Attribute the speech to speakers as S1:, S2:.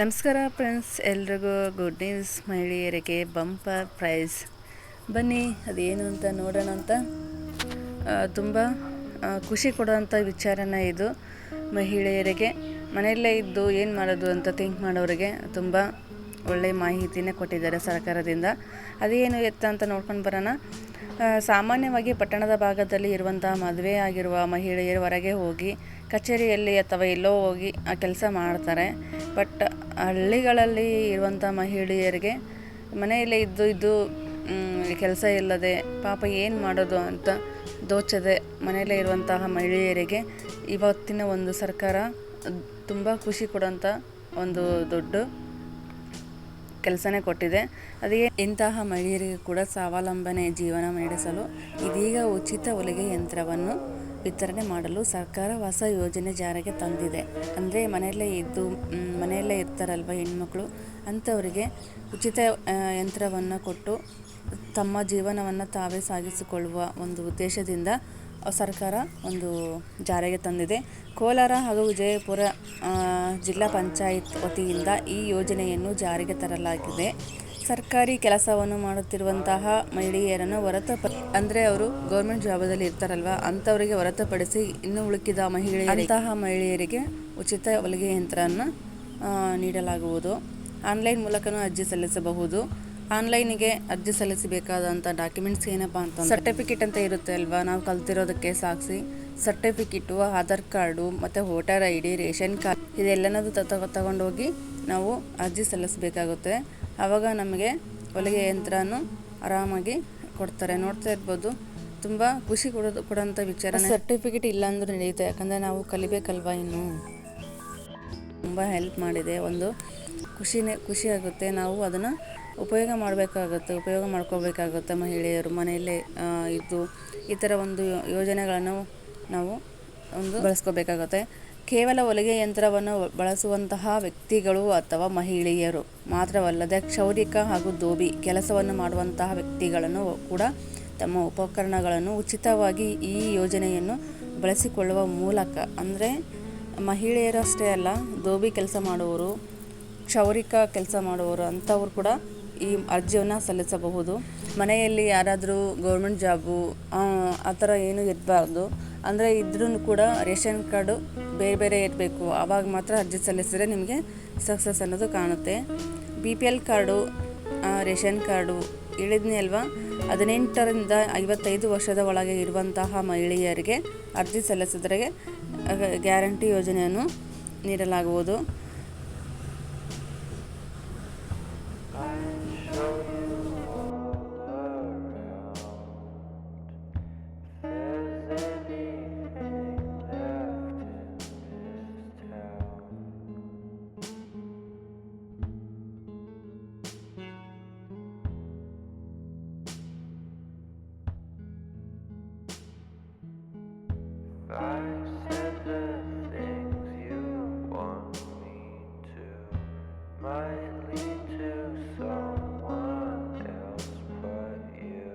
S1: ನಮಸ್ಕಾರ ಫ್ರೆಂಡ್ಸ್, ಎಲ್ರಿಗೂ good news ಮಹಿಳೆಯರಿಗೆ ಬಂಪರ್ ಪ್ರೈಸ್ ಬನ್ನಿ, ಅದೇನು ಅಂತ ನೋಡೋಣ ಅಂತ. ತುಂಬ ಖುಷಿ ಕೊಡುವಂಥ ವಿಚಾರನ ಇದು ಮಹಿಳೆಯರಿಗೆ. ಮನೆಯಲ್ಲೇ ಇದ್ದು ಏನು ಮಾಡೋದು ಅಂತ ಥಿಂಕ್ ಮಾಡೋರಿಗೆ ತುಂಬ ಒಳ್ಳೆಯ ಮಾಹಿತಿನೇ ಕೊಟ್ಟಿದ್ದಾರೆ ಸರ್ಕಾರದಿಂದ. ಅದೇನು ಎತ್ತ ಅಂತ ನೋಡ್ಕೊಂಡು ಬರೋಣ. ಸಾಮಾನ್ಯವಾಗಿ ಪಟ್ಟಣದ ಭಾಗದಲ್ಲಿ ಇರುವಂಥ ಮದುವೆ ಆಗಿರುವ ಮಹಿಳೆಯರು ಹೊರಗೆ ಹೋಗಿ ಕಚೇರಿಯಲ್ಲಿ ಅಥವಾ ಎಲ್ಲೋ ಹೋಗಿ ಆ ಕೆಲಸ ಮಾಡ್ತಾರೆ. ಬಟ್ ಹಳ್ಳಿಗಳಲ್ಲಿ ಇರುವಂಥ ಮಹಿಳೆಯರಿಗೆ ಮನೆಯಲ್ಲೇ ಇದ್ದು ಇದ್ದು ಕೆಲಸ ಇಲ್ಲದೆ ಪಾಪ ಏನು ಮಾಡೋದು ಅಂತ ದೋಚದೆ ಮನೆಯಲ್ಲೇ ಇರುವಂತಹ ಮಹಿಳೆಯರಿಗೆ ಇವತ್ತಿನ ಒಂದು ಸರ್ಕಾರ ತುಂಬ ಖುಷಿ ಕೊಡೋಂಥ ಒಂದು ದೊಡ್ಡ ಕೆಲಸನೇ ಕೊಟ್ಟಿದೆ. ಅದೇ ಇಂತಹ ಮಹಿಳೆಯರಿಗೆ ಕೂಡ ಸ್ವಾವಲಂಬನೆ ಜೀವನ ನಡೆಸಲು ಇದೀಗ ಉಚಿತ ಹೊಲಿಗೆ ಯಂತ್ರವನ್ನು ವಿತರಣೆ ಮಾಡಲು ಸರ್ಕಾರ ಹೊಸ ಯೋಜನೆ ಜಾರಿಗೆ ತಂದಿದೆ. ಅಂದರೆ ಮನೆಯಲ್ಲೇ ಇದ್ದು ಮನೆಯಲ್ಲೇ ಇರ್ತಾರಲ್ವ ಹೆಣ್ಮಕ್ಳು? ಅಂಥವರಿಗೆ ಉಚಿತ ಯಂತ್ರವನ್ನು ಕೊಟ್ಟು ತಮ್ಮ ಜೀವನವನ್ನು ತಾವೇ ಸಾಗಿಸಿಕೊಳ್ಳುವ ಒಂದು ಉದ್ದೇಶದಿಂದ ಸರ್ಕಾರ ಒಂದು ಜಾರಿಗೆ ತಂದಿದೆ. ಕೋಲಾರ ಹಾಗೂ ವಿಜಯಪುರ ಜಿಲ್ಲಾ ಪಂಚಾಯತ್ ವತಿಯಿಂದ ಈ ಯೋಜನೆಯನ್ನು ಜಾರಿಗೆ ತರಲಾಗಿದೆ. ಸರ್ಕಾರಿ ಕೆಲಸವನ್ನು ಮಾಡುತ್ತಿರುವಂತಹ ಮಹಿಳೆಯರನ್ನು ಹೊರತು ಅಂದರೆ ಅವರು ಗೌರ್ಮೆಂಟ್ ಜಾಬದಲ್ಲಿ ಇರ್ತಾರಲ್ವ? ಅಂಥವರಿಗೆ ಹೊರತುಪಡಿಸಿ ಇನ್ನು ಉಳುಕಿದ ಮಹಿಳೆಯರಂತಹ ಮಹಿಳೆಯರಿಗೆ ಉಚಿತ ಹೊಲಿಗೆ ಯಂತ್ರವನ್ನು ನೀಡಲಾಗುವುದು. ಆನ್ಲೈನ್ ಮೂಲಕನೂ ಅರ್ಜಿ ಸಲ್ಲಿಸಬಹುದು. ಆನ್ಲೈನಿಗೆ ಅರ್ಜಿ ಸಲ್ಲಿಸಬೇಕಾದಂಥ ಡಾಕ್ಯುಮೆಂಟ್ಸ್ ಏನಪ್ಪ ಅಂತ ಸರ್ಟಿಫಿಕೇಟ್ ಅಂತ ಇರುತ್ತೆ ಅಲ್ವಾ? ನಾವು ಕಲ್ತಿರೋದಕ್ಕೆ ಸಾಕ್ಷಿ ಸರ್ಟಿಫಿಕೇಟು, ಆಧಾರ್ ಕಾರ್ಡು, ಮತ್ತು voter I D, ration card ಇದೆಲ್ಲನದು ತಗೊಂಡೋಗಿ ನಾವು ಅರ್ಜಿ ಸಲ್ಲಿಸಬೇಕಾಗುತ್ತೆ. ಆವಾಗ ನಮಗೆ ಹೊಲಿಗೆ ಯಂತ್ರನೂ ಆರಾಮಾಗಿ ಕೊಡ್ತಾರೆ. ನೋಡ್ತಾ ಇರ್ಬೋದು ತುಂಬ ಖುಷಿ ಕೊಡೋದು ಕೊಡೋಂಥ ವಿಚಾರ. ಸರ್ಟಿಫಿಕೇಟ್ ಇಲ್ಲಾಂದ್ರೂ ಅಂದರೂ ನಡೆಯುತ್ತೆ ಯಾಕಂದರೆ ನಾವು ಕಲಿಬೇಕಲ್ವಾ ಇನ್ನು? ತುಂಬ ಹೆಲ್ಪ್ ಮಾಡಿದೆ. ಒಂದು ಖುಷಿನೇ ಖುಷಿಯಾಗುತ್ತೆ ನಾವು ಅದನ್ನು ಉಪಯೋಗ ಮಾಡಬೇಕಾಗುತ್ತೆ ಉಪಯೋಗ ಮಾಡ್ಕೋಬೇಕಾಗುತ್ತೆ ಮಹಿಳೆಯರು ಮನೆಯಲ್ಲೇ ಇದ್ದು ಈ ಥರ ಒಂದು ಯೋಜನೆಗಳನ್ನು ನಾವು ಒಂದು ಬಳಸ್ಕೋಬೇಕಾಗುತ್ತೆ. ಕೇವಲ ಹೊಲಿಗೆ ಯಂತ್ರವನ್ನು ಬಳಸುವಂತಹ ವ್ಯಕ್ತಿಗಳು ಅಥವಾ ಮಹಿಳೆಯರು ಮಾತ್ರವಲ್ಲದೆ ಕ್ಷೌರಿಕ ಹಾಗೂ ದೋಬಿ ಕೆಲಸವನ್ನು ಮಾಡುವಂತಹ ವ್ಯಕ್ತಿಗಳನ್ನು ಕೂಡ ತಮ್ಮ ಉಪಕರಣಗಳನ್ನು ಉಚಿತವಾಗಿ ಈ ಯೋಜನೆಯನ್ನು ಬಳಸಿಕೊಳ್ಳುವ ಮೂಲಕ, ಅಂದರೆ ಮಹಿಳೆಯರಷ್ಟೇ ಅಲ್ಲ, ದೋಬಿ ಕೆಲಸ ಮಾಡುವವರು, ಕ್ಷೌರಿಕ ಕೆಲಸ ಮಾಡುವವರು ಅಂಥವ್ರು ಕೂಡ ಈ ಅರ್ಜಿಯನ್ನು ಸಲ್ಲಿಸಬಹುದು. ಮನೆಯಲ್ಲಿ ಯಾರಾದರೂ ಗೌರ್ಮೆಂಟ್ ಜಾಬು ಆ ಥರ ಏನೂ ಇರಬಾರ್ದು. ಅಂದರೆ ಇದ್ರೂ ಕೂಡ ರೇಷನ್ ಕಾರ್ಡು ಬೇರೆ ಬೇರೆ ಇರಬೇಕು. ಆವಾಗ ಮಾತ್ರ ಅರ್ಜಿ ಸಲ್ಲಿಸಿದರೆ ನಿಮಗೆ ಸಕ್ಸಸ್ ಅನ್ನೋದು ಕಾಣುತ್ತೆ. B P L card ration card ಹೇಳಿದ್ನಿ ಅಲ್ವಾ? ಹದಿನೆಂಟರಿಂದ ಐವತ್ತೈದು ವರ್ಷದ ಒಳಗೆ ಇರುವಂತಹ ಮಹಿಳೆಯರಿಗೆ ಅರ್ಜಿ ಸಲ್ಲಿಸಿದ್ರೆ ಗ್ಯಾರಂಟಿ ಯೋಜನೆಯನ್ನು ನೀಡಲಾಗುವುದು.
S2: I've said the things you want me to might lead to someone else but you.